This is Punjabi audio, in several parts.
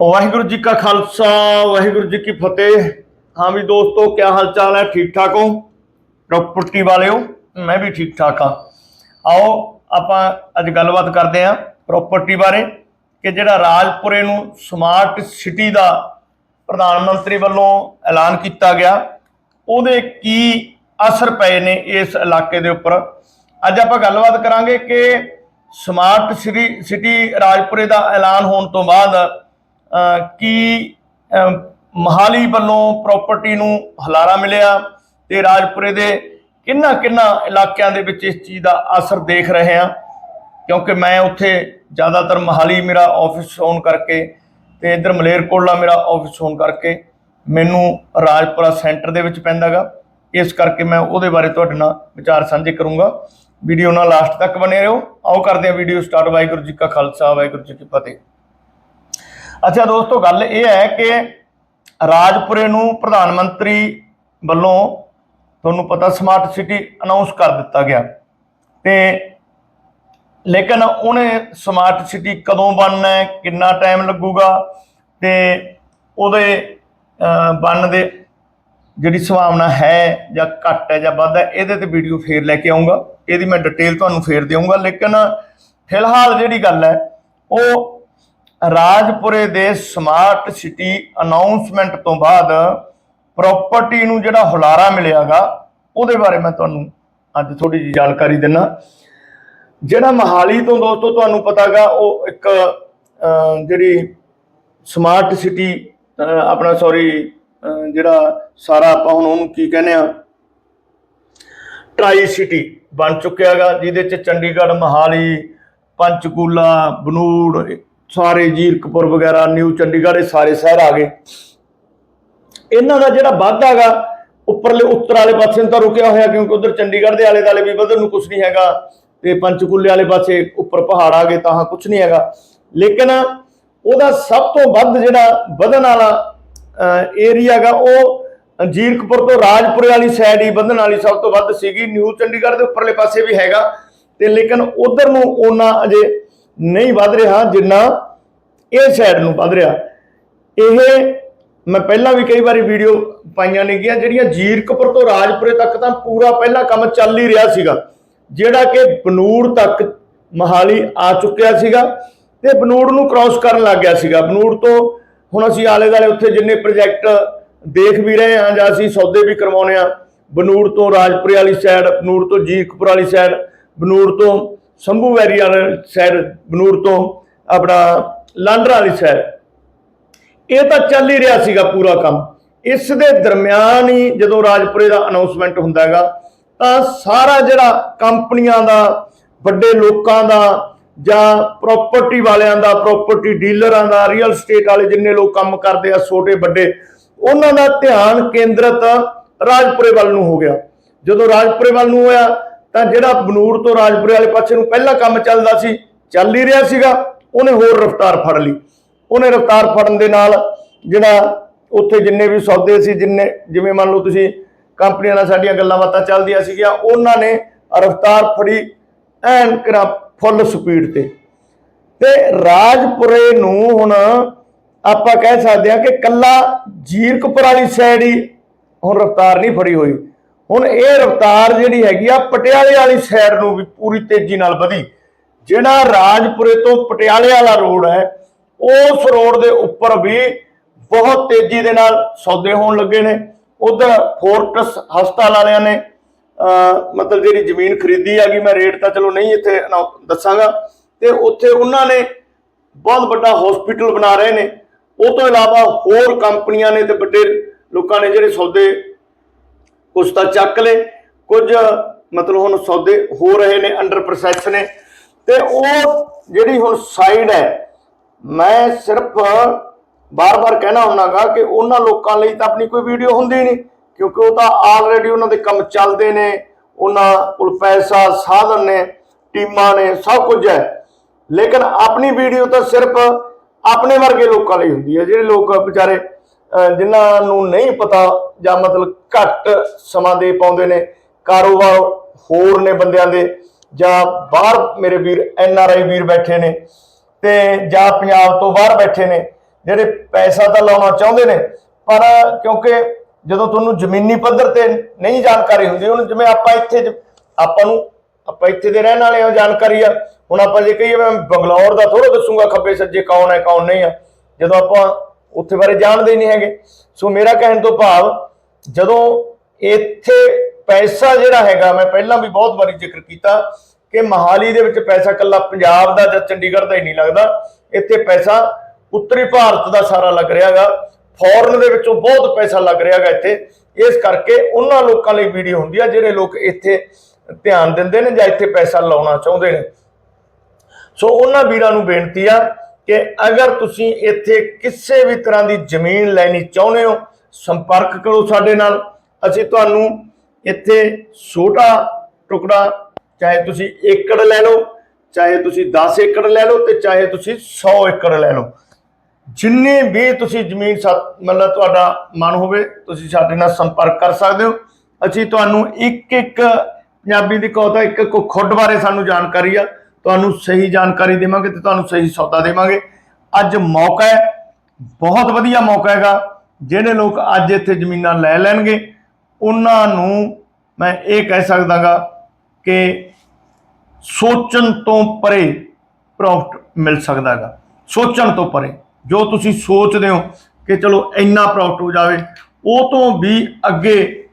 ਵਾਹਿਗੁਰੂ ਜੀ ਕਾ ਖਾਲਸਾ, ਵਾਹਿਗੁਰੂ ਜੀ ਕੀ ਫਤਿਹ। ਹਾਂ ਵੀ ਦੋਸਤੋ ਕੀ ਹਾਲ ਚਾਲ ਹੈ? ਠੀਕ ਠਾਕ ਹੋ? ਪ੍ਰਾਪਰਟੀ ਵਾਲਿਓ, ਮੈਂ ਵੀ ਠੀਕ ਠਾਕ ਹਾਂ। ਆਓ, ਆਪਾਂ ਅੱਜ ਗੱਲਬਾਤ ਕਰਦੇ ਹਾਂ ਪ੍ਰਾਪਰਟੀ ਬਾਰੇ ਕਿ ਜਿਹੜਾ ਰਾਜਪੁਰੇ ਨੂੰ ਸਮਾਰਟ ਸਿਟੀ ਦਾ ਪ੍ਰਧਾਨ ਮੰਤਰੀ ਵੱਲੋਂ ਐਲਾਨ ਕੀਤਾ ਗਿਆ, ਉਹਦੇ ਕੀ ਅਸਰ ਪਏ ਨੇ ਇਸ ਇਲਾਕੇ ਦੇ ਉੱਪਰ? ਅੱਜ ਆਪਾਂ ਗੱਲਬਾਤ ਕਰਾਂਗੇ ਕਿ ਸਮਾਰਟ ਸਿਟੀ ਸਿਟੀ ਰਾਜਪੁਰੇ ਦਾ ਐਲਾਨ ਹੋਣ ਤੋਂ ਬਾਅਦ ਕੀ ਅਹ, ਮਹਾਲੀ ਵੱਲੋਂ ਪ੍ਰਾਪਰਟੀ ਨੂੰ ਹਲਾਰਾ ਮਿਲਿਆ ਤੇ ਰਾਜਪੁਰੇ ਦੇ ਕਿੰਨਾ ਕਿੰਨਾ ਇਲਾਕਿਆਂ ਦੇ ਵਿੱਚ ਇਸ ਚੀਜ਼ ਦਾ ਅਸਰ ਦੇਖ ਰਹੇ ਹਾਂ। ਕਿਉਂਕਿ ਮੈਂ ਉੱਥੇ ਜ਼ਿਆਦਾਤਰ ਮਹਾਲੀ ਮੇਰਾ ਆਫਿਸ ਹੋਣ ਕਰਕੇ ਤੇ ਇਧਰ ਮਲੇਰਕੋਟਲਾ ਮੇਰਾ ਆਫਿਸ ਹੋਣ ਕਰਕੇ ਮੈਨੂੰ ਰਾਜਪੁਰਾ ਸੈਂਟਰ ਦੇ ਵਿੱਚ ਪੈਂਦਾਗਾ। ਇਸ ਕਰਕੇ ਮੈਂ ਉਹਦੇ ਬਾਰੇ ਤੁਹਾਡੇ ਨਾਲ ਵਿਚਾਰ ਸਾਂਝੇ ਕਰੂੰਗਾ। ਵੀਡੀਓ ਨਾਲ ਲਾਸਟ ਤੱਕ ਬਨੇ ਰਹੋ। ਆਓ ਕਰਦੇ ਹਾਂ ਵੀਡੀਓ ਸਟਾਰਟ। ਵਾਹਿਗੁਰੂ ਜੀ ਕਾ ਖਾਲਸਾ ਵਾਹਿਗੁਰੂ ਜੀ ਕੀ ਫਤਿਹ। ਅੱਛਾ ਦੋਸਤੋ, ਗੱਲ ਇਹ ਹੈ ਕਿ ਰਾਜਪੁਰੇ ਨੂੰ ਪ੍ਰਧਾਨ ਮੰਤਰੀ ਵੱਲੋਂ ਤੁਹਾਨੂੰ ਪਤਾ ਸਮਾਰਟ ਸਿਟੀ ਅਨਾਉਂਸ ਕਰ ਦਿੱਤਾ ਗਿਆ। ਤੇ ਲੇਕਿਨ ਉਹਨੇ ਸਮਾਰਟ ਸਿਟੀ ਕਦੋਂ ਬਣਨਾ ਹੈ, ਕਿੰਨਾ ਟਾਈਮ ਲੱਗੂਗਾ ਤੇ ਉਹਦੇ ਬਣਨ ਦੇ ਜਿਹੜੀ ਸੰਭਾਵਨਾ ਹੈ ਜਾਂ ਘੱਟ ਹੈ ਜਾਂ ਵੱਧ ਹੈ, ਇਹਦੇ ਤੇ ਵੀਡੀਓ ਫੇਰ ਲੈ ਕੇ ਆਉਂਗਾ ਇਹਦੀ ਮੈਂ ਡਿਟੇਲ ਤੁਹਾਨੂੰ ਫੇਰ ਦੇਵਾਂਗਾ ਲੇਕਿਨ ਫਿਲਹਾਲ ਜਿਹੜੀ ਗੱਲ ਹੈ, ਉਹ ਰਾਜਪੁਰੇ ਦੇ ਸਮਾਰਟ ਸਿਟੀ ਅਨਾਉਂਸਮੈਂਟ ਤੋਂ ਬਾਅਦ ਪ੍ਰਾਪਰਟੀ ਨੂੰ ਜਿਹੜਾ ਹੁਲਾਰਾ ਮਿਲਿਆਗਾ, ਉਹਦੇ ਬਾਰੇ ਮੈਂ ਤੁਹਾਨੂੰ ਅੱਜ ਥੋੜੀ ਜਿਹੀ ਜਾਣਕਾਰੀ ਦਿੰਨਾ। ਜਿਹੜਾ ਮਹਾਲੀ ਤੋਂ ਦੋਸਤੋ ਤੁਹਾਨੂੰ ਪਤਾਗਾ, ਉਹ ਇੱਕ ਜਿਹੜੀ ਸਮਾਰਟ ਸਿਟੀ ਆਪਣਾ ਸੌਰੀ ਜਿਹੜਾ ਸਾਰਾ ਆਪਾਂ ਹੁਣ ਉਹਨੂੰ ਕੀ ਕਹਿੰਦੇ ਆ, ਟਰਾਈ ਸਿਟੀ ਬਣ ਚੁੱਕਿਆਗਾ, ਜਿਹਦੇ ਚ ਚੰਡੀਗੜ੍ਹ, ਮਹਾਲੀ, ਪੰਚਕੂਲਾ, ਬਨੂੜ ਸਾਰੇ ਜੀਰਕਪੁਰ ਵਗੈਰਾ, ਨਿਊ ਚੰਡੀਗੜ੍ਹ, ਇਹ ਸਾਰੇ ਸ਼ਹਿਰ ਆ ਗਏ। ਇਹਨਾਂ ਦਾ ਜਿਹੜਾ ਵਾਧਾਗਾ ਉੱਪਰਲੇ, ਉੱਤਰ ਵਾਲੇ ਪਾਸੇ ਨੂੰ ਤਾਂ ਰੁਕਿਆ ਹੋਇਆ, ਕਿਉਂਕਿ ਉਧਰ ਚੰਡੀਗੜ੍ਹ ਦੇ ਆਲੇ ਦੁਆਲੇ ਵੀ ਵਧਣ ਨੂੰ ਕੁਝ ਨਹੀਂ ਹੈਗਾ ਤੇ ਪੰਚਕੂਲੇ ਵਾਲੇ ਪਾਸੇ ਉੱਪਰ ਪਹਾੜ ਆ ਗਏ, ਤਾਂ ਕੁਝ ਨਹੀਂ ਹੈਗਾ। ਲੇਕਿਨ ਉਹਦਾ ਸਭ ਤੋਂ ਵੱਧ ਜਿਹੜਾ ਵਧਣ ਵਾਲਾ ਏਰੀਆ ਗਾ ਉਹ ਜੀਰਕਪੁਰ ਤੋਂ ਰਾਜਪੁਰੇ ਵਾਲੀ ਸਾਈਡ ਹੀ ਵਧਣ ਵਾਲੀ ਸਭ ਤੋਂ ਵੱਧ ਸੀਗੀ। ਨਿਊ ਚੰਡੀਗੜ੍ਹ ਦੇ ਉੱਪਰਲੇ ਪਾਸੇ ਵੀ ਹੈਗਾ ਤੇ ਲੇਕਿਨ ਉਧਰ ਨੂੰ ਉਹਨਾਂ ਅਜੇ ਨਹੀਂ ਵੱਧ ਰਿਹਾ, ਜਿੰਨਾ ਇਹ ਸਾਈਡ ਨੂੰ ਵੱਧ ਰਿਹਾ। ਇਹ ਮੈਂ ਪਹਿਲਾਂ ਵੀ ਕਈ ਵਾਰੀ ਵੀਡੀਓ ਪਾਈਆਂ ਨੇ ਗਿਆ, ਜਿਹੜੀਆਂ ਜੀਰਕਪੁਰ ਤੋਂ ਰਾਜਪੁਰੇ ਤੱਕ ਤਾਂ ਪੂਰਾ ਪਹਿਲਾ ਕੰਮ ਚੱਲ ਹੀ ਰਿਹਾ ਸੀਗਾ। ਜਿਹੜਾ ਕਿ ਬਨੂੜ ਤੱਕ ਮਹਾਲੀ ਆ ਚੁੱਕਿਆ ਸੀਗਾ ਤੇ ਬਨੂੜ ਨੂੰ ਕ੍ਰਾਸ ਕਰਨ ਲੱਗ ਗਿਆ ਸੀਗਾ। ਬਨੂੜ ਤੋਂ ਹੁਣ ਅਸੀਂ ਆਲੇ ਦਾਲੇ ਉੱਥੇ ਜਿੰਨੇ ਪ੍ਰੋਜੈਕਟ ਦੇਖ ਵੀ ਰਹੇ ਹਾਂ ਜਾਂ ਅਸੀਂ ਸੌਦੇ ਵੀ ਕਰਵਾਉਨੇ ਆ ਬਨੂੜ ਤੋਂ ਰਾਜਪੁਰੇ ਵਾਲੀ ਸਾਈਡ ਬਨੂੜ ਤੋਂ ਜੀਰਕਪੁਰ ਵਾਲੀ ਸਾਈਡ ਬਨੂੜ ਤੋਂ ਸੰਭੂ ਵੈਰੀ ਵਾਲੀ ਸਾਈਡ ਬਨੂੜ ਤੋਂ ਆਪਣਾ ਲਾਂਡਰਾ ਵਾਲੀ ਸਾਈਡ ਇਹ ਤਾਂ ਚੱਲ ਹੀ ਰਿਹਾ ਸੀਗਾ ਪੂਰਾ ਕੰਮ। ਇਸ ਦੇ ਦਰਮਿਆਨ ਹੀ ਜਦੋਂ ਰਾਜਪੁਰੇ ਦਾ ਅਨਾਉਂਸਮੈਂਟ ਹੁੰਦਾ ਹੈਗਾ, ਤਾਂ ਸਾਰਾ ਜਿਹੜਾ ਕੰਪਨੀਆਂ ਦਾ, ਵੱਡੇ ਲੋਕਾਂ ਦਾ ਜਾਂ ਪ੍ਰਾਪਰਟੀ ਵਾਲਿਆਂ ਦਾ ਪ੍ਰਾਪਰਟੀ ਡੀਲਰਾਂ ਦਾ ਰੀਅਲ ਸਟੇਟ ਵਾਲੇ ਜਿੰਨੇ ਲੋਕ ਕੰਮ ਕਰਦੇ ਆ, ਛੋਟੇ, ਵੱਡੇ, ਉਹਨਾਂ ਦਾ ਧਿਆਨ ਕੇਂਦਰਿਤ ਰਾਜਪੁਰੇ ਵੱਲ ਨੂੰ ਹੋ ਗਿਆ। ਜਦੋਂ ਰਾਜਪੁਰੇ ਵੱਲ ਨੂੰ ਹੋਇਆ, ਤਾਂ ਜਿਹੜਾ ਬਨੂੜ ਤੋਂ ਰਾਜਪੁਰੇ ਵਾਲੇ ਪਾਸੇ ਨੂੰ ਪਹਿਲਾ ਕੰਮ ਚੱਲਦਾ ਸੀ, ਚੱਲ ਹੀ ਰਿਹਾ ਸੀਗਾ। ਉਹਨੇ ਹੋਰ ਰਫ਼ਤਾਰ ਫੜ ਲਈ। ਉਹਨੇ ਰਫ਼ਤਾਰ ਫੜਨ ਦੇ ਨਾਲ ਜਿਹੜਾ ਉੱਥੇ ਜਿੰਨੇ ਵੀ ਸੌਦੇ ਸੀ, ਜਿੰਨੇ ਜਿਵੇਂ ਮੰਨ ਲਓ ਤੁਸੀਂ ਕੰਪਨੀਆਂ ਨਾਲ ਸਾਡੀਆਂ ਗੱਲਾਂ ਬਾਤਾਂ ਚੱਲਦੀਆਂ ਸੀਗੀਆਂ, ਉਹਨਾਂ ਨੇ ਰਫ਼ਤਾਰ ਫੜੀ ਐਨ ਕਰਾ ਫੁੱਲ ਸਪੀਡ ਤੇ। ਤੇ ਰਾਜਪੁਰੇ ਨੂੰ ਹੁਣ ਆਪਾਂ ਕਹਿ ਸਕਦੇ ਹਾਂ ਕਿ ਕੱਲਾ ਜੀਰਕਪੁਰ ਵਾਲੀ ਸਾਈਡ ਹੀ ਹੁਣ ਰਫ਼ਤਾਰ ਨਹੀਂ ਫੜੀ ਹੋਈ। ਹੁਣ ਇਹ ਰਫ਼ਤਾਰ ਜਿਹੜੀ ਹੈਗੀ ਆ, ਪਟਿਆਲੇ ਵਾਲੀ ਸਾਈਡ ਨੂੰ ਵੀ ਪੂਰੀ ਤੇਜ਼ੀ ਨਾਲ ਵਧੀ। ਜਿਹੜਾ ਰਾਜਪੁਰੇ ਤੋਂ ਪਟਿਆਲੇ ਵਾਲਾ ਰੋਡ ਹੈ, ਉਸ ਰੋਡ ਦੇ ਉੱਪਰ ਵੀ ਬਹੁਤ ਤੇਜ਼ੀ ਦੇ ਨਾਲ ਸੌਦੇ ਹੋਣ ਲੱਗੇ ਨੇ। ਉਧਰ ਫੋਰਟਸ ਹਸਪਤਾਲ ਵਾਲਿਆਂ ਨੇ ਮਤਲਬ ਜਿਹੜੀ ਜ਼ਮੀਨ ਖਰੀਦੀ ਹੈਗੀ, ਮੈਂ ਰੇਟ ਤਾਂ ਚਲੋ ਨਹੀਂ ਇੱਥੇ ਦੱਸਾਂਗਾ। ਤੇ ਉੱਥੇ ਉਹਨਾਂ ਨੇ ਬਹੁਤ ਵੱਡਾ ਹਸਪੀਟਲ ਬਣਾ ਰਹੇ ਨੇ। ਉਹ ਤੋਂ ਇਲਾਵਾ ਹੋਰ ਕੰਪਨੀਆਂ ਨੇ ਤੇ ਵੱਡੇ ਲੋਕਾਂ ਨੇ ਜਿਹੜੇ ਸੌਦੇ ਕੁਝ ਤਾਂ ਚੱਕ ਲਏ। ਕੁਝ ਮਤਲਬ ਹੁਣ ਸੌਦੇ ਹੋ ਰਹੇ ਨੇ ਅੰਡਰ ਪ੍ਰੋਸੈਸ ਨੇ। ਤੇ ਉਹ ਜਿਹੜੀ ਹੁਣ ਸਾਈਡ ਹੈ, ਮੈਂ ਸਿਰਫ ਬਾਰ-ਬਾਰ ਕਹਿਣਾ ਹੁੰਨਾਗਾ ਕਿ ਉਹਨਾਂ ਲੋਕਾਂ ਲਈ ਤਾਂ ਆਪਣੀ ਕੋਈ ਵੀਡੀਓ ਹੁੰਦੀ ਨਹੀਂ, ਕਿਉਂਕਿ ਉਹ ਤਾਂ ਆਲਰੇਡੀ ਉਹਨਾਂ ਦੇ ਕੰਮ ਚੱਲਦੇ ਨੇ, ਉਹਨਾਂ ਕੋਲ ਪੈਸਾ, ਸਾਧਨ ਨੇ, ਟੀਮਾਂ ਨੇ, ਸਭ ਕੁਝ ਹੈ। ਲੇਕਿਨ ਆਪਣੀ ਵੀਡੀਓ ਤਾਂ ਸਿਰਫ ਆਪਣੇ ਵਰਗੇ ਲੋਕਾਂ ਲਈ ਹੁੰਦੀ ਹੈ, ਜਿਹੜੇ ਲੋਕ ਵਿਚਾਰੇ, ਅਹ, ਜਿਨ੍ਹਾਂ ਨੂੰ ਨਹੀਂ ਪਤਾ ਜਾਂ ਮਤਲਬ ਘੱਟ ਸਮਾਂ ਦੇ ਪਾਉਂਦੇ ਨੇ, ਕਾਰੋਬਾਰ ਹੋਰ ਨੇ ਬੰਦਿਆਂ ਦੇ ਜਾਂ ਬਾਹਰ ਮੇਰੇ ਵੀਰ ਐਨ ਆਰ ਆਈ ਵੀਰ ਬੈਠੇ ਨੇ ਤੇ ਜਾਂ ਪੰਜਾਬ ਤੋਂ ਬਾਹਰ ਬੈਠੇ ਨੇ, ਜਿਹੜੇ ਪੈਸਾ ਤਾਂ ਲਾਉਣਾ ਚਾਹੁੰਦੇ ਨੇ, ਪਰ ਕਿਉਂਕਿ ਜਦੋਂ ਤੁਹਾਨੂੰ ਜ਼ਮੀਨੀ ਪੱਧਰ ਤੇ ਨਹੀਂ ਜਾਣਕਾਰੀ ਹੁੰਦੀ, ਹੁਣ ਜਿਵੇਂ ਆਪਾਂ ਇੱਥੇ ਆਪਾਂ ਨੂੰ, ਆਪਾਂ ਇੱਥੇ ਦੇ ਰਹਿਣ ਵਾਲੇ ਆ ਜਾਣਕਾਰੀ ਆ। ਹੁਣ ਆਪਾਂ ਜੇ ਕਹੀਏ ਮੈਂ ਬੰਗਲੌਰ ਦਾ ਥੋੜਾ ਦੱਸੂਗਾ ਖੱਬੇ ਸੱਜੇ ਕੌਣ ਹੈ, ਕੌਣ ਨਹੀਂ ਆ। ਜਦੋਂ ਆਪਾਂ ਉੱਥੇ ਬਾਰੇ ਜਾਣਦੇ ਨਹੀਂ ਹੈਗੇ। ਸੋ ਮੇਰਾ ਕਹਿਣ ਤੋਂ ਭਾਵ, ਜਦੋਂ ਇੱਥੇ ਪੈਸਾ ਜਿਹੜਾ ਹੈਗਾ, ਮੈਂ ਪਹਿਲਾਂ ਵੀ ਬਹੁਤ ਵਾਰੀ ਜ਼ਿਕਰ ਕੀਤਾ ਕਿ ਮਹਾਲੀ ਦੇ ਵਿੱਚ ਪੈਸਾ ਕੱਲਾ ਪੰਜਾਬ ਦਾ ਜਾਂ ਚੰਡੀਗੜ੍ਹ ਦਾ ਹੀ ਨਹੀਂ ਲੱਗਦਾ। ਇੱਥੇ ਪੈਸਾ ਉੱਤਰੀ ਭਾਰਤ ਦਾ ਸਾਰਾ ਲੱਗ ਰਿਹਾਗਾ। ਫੋਰਨ ਦੇ ਵਿੱਚੋਂ ਬਹੁਤ ਪੈਸਾ ਲੱਗ ਰਿਹਾਗਾ ਇੱਥੇ। ਇਸ ਕਰਕੇ ਉਹਨਾਂ ਲੋਕਾਂ ਲਈ ਵੀਡੀਓ ਹੁੰਦੀ ਆ, ਜਿਹੜੇ ਲੋਕ ਇੱਥੇ ਧਿਆਨ ਦਿੰਦੇ ਨੇ ਜਾਂ ਇੱਥੇ ਪੈਸਾ ਲਾਉਣਾ ਚਾਹੁੰਦੇ ਨੇ। ਸੋ ਉਹਨਾਂ ਵੀਰਾਂ ਨੂੰ ਬੇਨਤੀ ਆ ਕਿ ਅਗਰ ਤੁਸੀਂ ਇੱਥੇ ਕਿਸੇ ਵੀ ਤਰ੍ਹਾਂ ਦੀ ਜ਼ਮੀਨ ਲੈਣੀ ਚਾਹੁੰਦੇ ਹੋ, ਸੰਪਰਕ ਕਰੋ ਸਾਡੇ ਨਾਲ। ਅਸੀਂ ਤੁਹਾਨੂੰ ਇੱਥੇ ਛੋਟਾ ਟੁਕੜਾ, ਚਾਹੇ ਤੁਸੀਂ ਏਕੜ ਲੈ ਲਓ, ਚਾਹੇ ਤੁਸੀਂ 10 ਏਕੜ ਲੈ ਲਓ ਤੇ ਚਾਹੇ ਤੁਸੀਂ 100 ਏਕੜ ਲੈ ਲਓ। ਜਿੰਨੀ ਵੀ ਤੁਸੀਂ ਜ਼ਮੀਨ ਸਾ- ਮਤਲਬ ਤੁਹਾਡਾ ਮਨ ਹੋਵੇ, ਤੁਸੀਂ ਸਾਡੇ ਨਾਲ ਸੰਪਰਕ ਕਰ ਸਕਦੇ ਹੋ। ਅਸੀਂ ਤੁਹਾਨੂੰ ਇੱਕ ਇੱਕ ਪੰਜਾਬੀ ਦੀ ਕਹਤਾ ਇੱਕ ਇੱਕ ਖੁੱਡ ਬਾਰੇ ਸਾਨੂੰ ਜਾਣਕਾਰੀ ਆ। ਤੁਹਾਨੂੰ ਸਹੀ ਜਾਣਕਾਰੀ ਦੇਵਾਂਗੇ ਤੇ ਤੁਹਾਨੂੰ ਸਹੀ ਸੌਦਾ ਦੇਵਾਂਗੇ। ਅੱਜ ਮੌਕਾ ਹੈ, ਬਹੁਤ ਵਧੀਆ ਮੌਕਾ ਹੈਗਾ। ਜਿਹੜੇ ਲੋਕ ਅੱਜ ਇੱਥੇ ਜ਼ਮੀਨਾਂ ਲੈ ਲੈਣਗੇ ਉਹਨਾਂ ਨੂੰ ਮੈਂ ਇਹ ਕਹਿ ਸਕਦਾਗਾ ਕਿ ਸੋਚਣ ਤੋਂ ਪਰੇ ਪ੍ਰੋਫਿਟ ਮਿਲ ਸਕਦਾ ਹੈਗਾ ਸੋਚਣ ਤੋਂ ਪਰੇ। ਜੋ ਤੁਸੀਂ ਸੋਚਦੇ ਹੋ ਕਿ ਚਲੋ ਇੰਨਾ ਪ੍ਰੋਫਿਟ ਹੋ ਜਾਵੇ, ਉਹ ਤੋਂ ਵੀ ਅੱਗੇ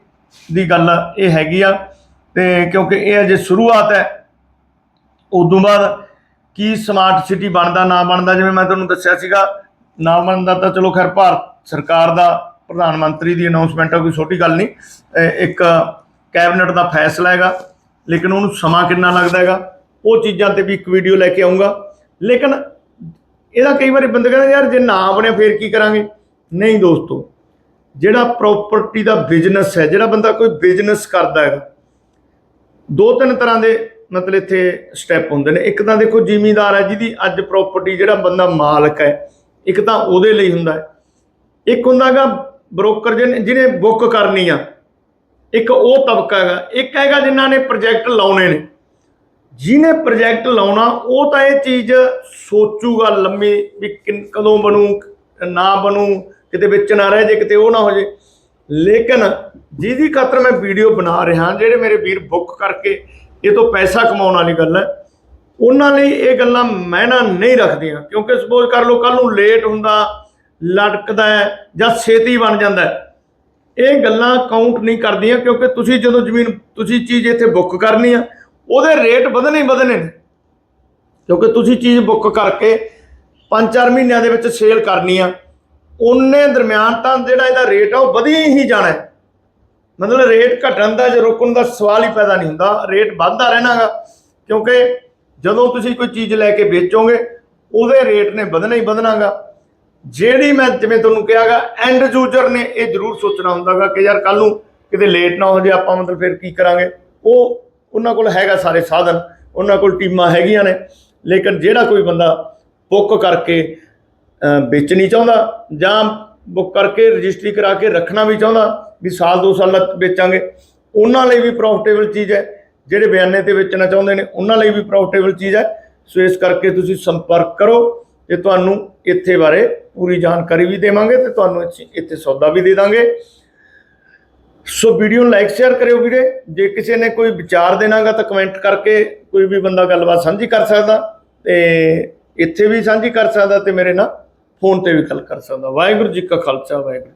ਦੀ ਗੱਲ ਇਹ ਹੈਗੀ ਆ ਤੇ ਕਿਉਂਕਿ ਇਹ ਅਜੇ ਸ਼ੁਰੂਆਤ ਹੈ। ਉਦੋਂ ਬਾਅਦ ਕੀ ਸਮਾਰਟ ਸਿਟੀ ਬਣਦਾ, ਨਾ ਬਣਦਾ, ਜਿਵੇਂ ਮੈਂ ਤੁਹਾਨੂੰ ਦੱਸਿਆ ਸੀਗਾ, ਨਾ ਬਣਦਾ ਤਾਂ ਚਲੋ ਖੈਰ ਭਾਰਤ ਸਰਕਾਰ ਦਾ ਪ੍ਰਧਾਨ ਮੰਤਰੀ ਦੀ ਅਨਾਉਂਸਮੈਂਟ ਹੈ ਕੋਈ ਛੋਟੀ ਗੱਲ ਨਹੀਂ। ਇੱਕ ਕੈਬਨਿਟ ਦਾ ਫੈਸਲਾ ਹੈਗਾ, ਲੇਕਿਨ ਉਹਨੂੰ ਸਮਾਂ ਕਿੰਨਾ ਲੱਗਦਾ ਹੈਗਾ, ਉਹ ਚੀਜ਼ਾਂ ਤੇ ਵੀ ਇੱਕ ਵੀਡੀਓ ਲੈ ਕੇ ਆਉਂਗਾ ਲੇਕਿਨ ਇਹਦਾ ਕਈ ਵਾਰੀ ਬੰਦੇ ਕਹਿੰਦੇ ਯਾਰ, ਜੇ ਨਾ ਬਣਿਆ, ਫੇਰ ਕੀ ਕਰਾਂਗੇ? ਨਹੀਂ ਦੋਸਤੋ, ਜਿਹੜਾ ਪ੍ਰਾਪਰਟੀ ਦਾ ਬਿਜ਼ਨਸ ਹੈ, ਜਿਹੜਾ ਬੰਦਾ ਕੋਈ ਬਿਜ਼ਨਸ ਕਰਦਾ ਹੈਗਾ, ਦੋ ਤਿੰਨ ਤਰ੍ਹਾਂ ਦੇ ਮਤਲਬ ਇੱਥੇ ਸਟੈਪ ਹੁੰਦੇ ਨੇ। ਇੱਕ ਤਾਂ ਦੇਖੋ ਜ਼ਿਮੀਂਦਾਰ ਹੈ, ਜਿਹਦੀ ਅੱਜ ਪ੍ਰਾਪਰਟੀ ਜਿਹੜਾ ਬੰਦਾ ਮਾਲਕ ਹੈ, ਇੱਕ ਤਾਂ ਉਹਦੇ ਲਈ ਹੁੰਦਾ ਹੈ। ਇੱਕ ਹੁੰਦਾਗਾ ਬ੍ਰੋਕਰ ਜਿਹਨੇ ਜਿਹਨੇ ਬੁੱਕ ਕਰਨੀ ਆ, ਇੱਕ ਉਹ ਤਬਕਾ ਹੈਗਾ। ਇੱਕ ਹੈਗਾ ਜਿਨ੍ਹਾਂ ਨੇ ਪ੍ਰੋਜੈਕਟ ਲਾਉਣੇ ਨੇ। ਜਿਹਨੇ ਪ੍ਰੋਜੈਕਟ ਲਾਉਣਾ, ਉਹ ਤਾਂ ਇਹ ਚੀਜ਼ ਸੋਚੂਗਾ ਲੰਮੀ ਵੀ ਕਿਨ- ਕਦੋਂ ਬਣੂ, ਨਾ ਬਣੂ, ਕਿਤੇ ਵਿੱਚ ਨਾ ਰਹਿ ਜੇ, ਕਿਤੇ ਉਹ ਨਾ ਹੋ ਜੇ। ਲੇਕਿਨ ਜਿਹਦੀ ਖਾਤਰ ਮੈਂ ਵੀਡੀਓ ਬਣਾ ਰਿਹਾ, ਜਿਹੜੇ ਮੇਰੇ ਵੀਰ ਬੁੱਕ ਕਰਕੇ ਇਹ ਤੋਂ ਪੈਸਾ ਕਮਾਉਣ ਵਾਲੀ ਗੱਲ ਹੈ, ਉਹਨਾਂ ਲਈ ਇਹ ਗੱਲਾਂ ਮੈਨਾ ਨਹੀਂ ਰੱਖਦੀਆਂ। ਕਿਉਂਕਿ ਸਪੋਜ਼ ਕਰ ਲਓ ਕੱਲ ਨੂੰ ਲੇਟ ਹੁੰਦਾ ਲਟਕਦਾ ਹੈ ਜਾਂ ਛੇਤੀ ਬਣ ਜਾਂਦਾ ਇਹ ਗੱਲਾਂ ਕਾਊਂਟ ਨਹੀਂ ਕਰਦੀਆਂ ਕਿਉਂਕਿ ਤੁਸੀਂ ਜਦੋਂ ਜ਼ਮੀਨ, ਤੁਸੀਂ ਚੀਜ਼ ਇੱਥੇ ਬੁੱਕ ਕਰਨੀ ਆ, ਉਹਦੇ ਰੇਟ ਵਧਣੇ ਹੀ ਵਧਣੇ ਨੇ। ਕਿਉਂਕਿ ਤੁਸੀਂ ਚੀਜ਼ ਬੁੱਕ ਕਰਕੇ 5-4 ਮਹੀਨਿਆਂ ਦੇ ਵਿੱਚ ਸੇਲ ਕਰਨੀ ਆ, ਉਹਨੇ ਦਰਮਿਆਨ ਤਾਂ ਜਿਹੜਾ ਇਹਦਾ ਰੇਟ ਆ, ਉਹ ਵਧੀ ਹੀ ਜਾਣਾ ਮਤਲਬ ਰੇਟ ਘਟਣ ਦਾ ਜਾਂ ਰੁਕਣ ਦਾ ਸਵਾਲ ਹੀ ਪੈਦਾ ਨਹੀਂ ਹੁੰਦਾ ਰੇਟ ਵੱਧਦਾ ਰਹਿਣਾਗਾ। ਕਿਉਂਕਿ ਜਦੋਂ ਤੁਸੀਂ ਕੋਈ ਚੀਜ਼ ਲੈ ਕੇ ਵੇਚੋਗੇ, ਉਹਦੇ ਰੇਟ ਨੇ ਵਧਣਾ ਹੀ ਵਧਣਾਗਾ। ਜਿਹੜੀ ਮੈਂ ਜਿਵੇਂ ਤੁਹਾਨੂੰ ਕਿਹਾਗਾ ਐਂਡ ਯੂਜ਼ਰ ਨੇ ਇਹ ਜ਼ਰੂਰ ਸੋਚਣਾ ਹੁੰਦਾਗਾ ਕਿ ਯਾਰ ਕੱਲ ਨੂੰ ਕਿਤੇ ਲੇਟ ਨਾ ਹੋ ਜੇ, ਆਪਾਂ ਮਤਲਬ ਫਿਰ ਕੀ ਕਰਾਂਗੇ? ਉਹ ਉਹਨਾਂ ਕੋਲ ਹੈਗਾ ਸਾਰੇ ਸਾਧਨ, ਉਹਨਾਂ ਕੋਲ ਟੀਮਾਂ ਹੈਗੀਆਂ ਨੇ, ਲੇਕਿਨ ਜਿਹੜਾ ਕੋਈ ਬੰਦਾ ਬੁੱਕ ਕਰਕੇ ਵੇਚਣੀ ਚਾਹੁੰਦਾ ਜਾਂ ਬੁੱਕ ਕਰਕੇ ਰਜਿਸਟਰੀ ਕਰਾ ਕੇ ਰੱਖਣਾ ਵੀ ਚਾਹੁੰਦਾ ਵੀ ਸਾਲ ਦੋ ਸਾਲ ਤੱਕ ਵੇਚਾਂਗੇ, ਉਹਨਾਂ ਲਈ ਵੀ ਪ੍ਰੋਫਿਟੇਬਲ ਚੀਜ਼ ਹੈ। ਜਿਹੜੇ ਬਿਆਨੇ ਤੇ ਵੇਚਣਾ ਚਾਹੁੰਦੇ ਨੇ, ਉਹਨਾਂ ਲਈ ਵੀ ਪ੍ਰੋਫਿਟੇਬਲ ਚੀਜ਼ ਹੈ। ਸੋ ਇਸ ਕਰਕੇ ਤੁਸੀਂ ਸੰਪਰਕ ਕਰੋ। ਤੇ ਤੁਹਾਨੂੰ ਇੱਥੇ ਬਾਰੇ ਪੂਰੀ ਜਾਣਕਾਰੀ ਵੀ ਦੇਵਾਂਗੇ ਤੇ ਤੁਹਾਨੂੰ ਅਸੀਂ ਇੱਥੇ ਸੌਦਾ ਵੀ ਦੇ ਦਾਂਗੇ। ਸੋ ਵੀਡੀਓ ਨੂੰ ਲਾਈਕ ਸ਼ੇਅਰ ਕਰਿਓ ਵੀਰੇ। ਜੇ ਕਿਸੇ ਨੇ ਕੋਈ ਵਿਚਾਰ ਦੇਣਾਗਾ ਤਾਂ ਕਮੈਂਟ ਕਰਕੇ ਕੋਈ ਵੀ ਬੰਦਾ ਗੱਲਬਾਤ ਸਾਂਝੀ ਕਰ ਸਕਦਾ ਤੇ ਇੱਥੇ ਵੀ ਸਾਂਝੀ ਕਰ ਸਕਦਾ ਤੇ ਮੇਰੇ ਨਾਲ ਫੋਨ ਤੇ ਵੀ ਗੱਲ ਕਰ ਸਕਦਾ। ਵਾਹਿਗੁਰੂ ਜੀ ਕਾ ਖਾਲਸਾ, ਵਾਹਿਗੁਰੂ ਜੀ